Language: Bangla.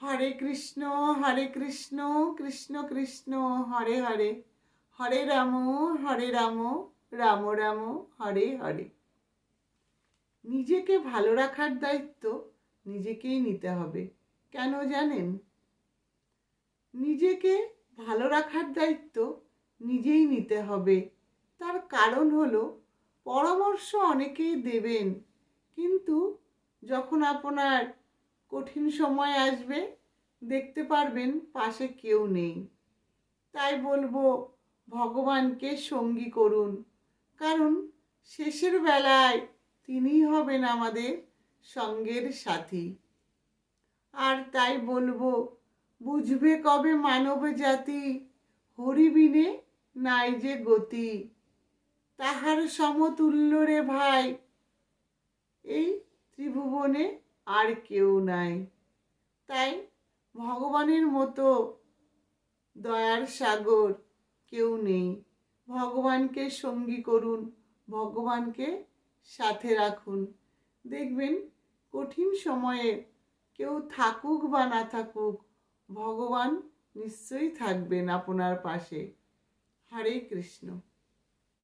হরে কৃষ্ণ হরে কৃষ্ণ কৃষ্ণ কৃষ্ণ, হরে হরে। হরে রাম হরে রাম রাম রাম, হরে হরে। নিজেকে ভালো রাখার দায়িত্ব নিজেকেই নিতে হবে, কেন জানেন? নিজেকে ভালো রাখার দায়িত্ব নিজেই নিতে হবে। তার কারণ হলো, পরামর্শ অনেকেই দেবেন, কিন্তু যখন আপনার কঠিন সময় আসবে, দেখতে পারবেন পাশে কেউ নেই। তাই বলব, ভগবানকে সঙ্গী করুন। কারণ শেষের বেলায় তিনিই হবেন আমাদের সঙ্গের সাথী। আর তাই বলব, বুঝবে কবে মানব জাতি হরিবিনে নাই যে গতি। তাহার সমতুল্য রে ভাই, এই ত্রিভুবনে আর কেউ নাই। তাই ভগবানের মতো দয়ার সাগর কেউ নেই। ভগবানকে সঙ্গী করুন, ভগবানকে সাথে রাখুন। দেখবেন কঠিন সময়ে কেউ থাকুক বা না থাকুক, ভগবান নিশ্চয়ই থাকবেন আপনার পাশে। হরে কৃষ্ণ।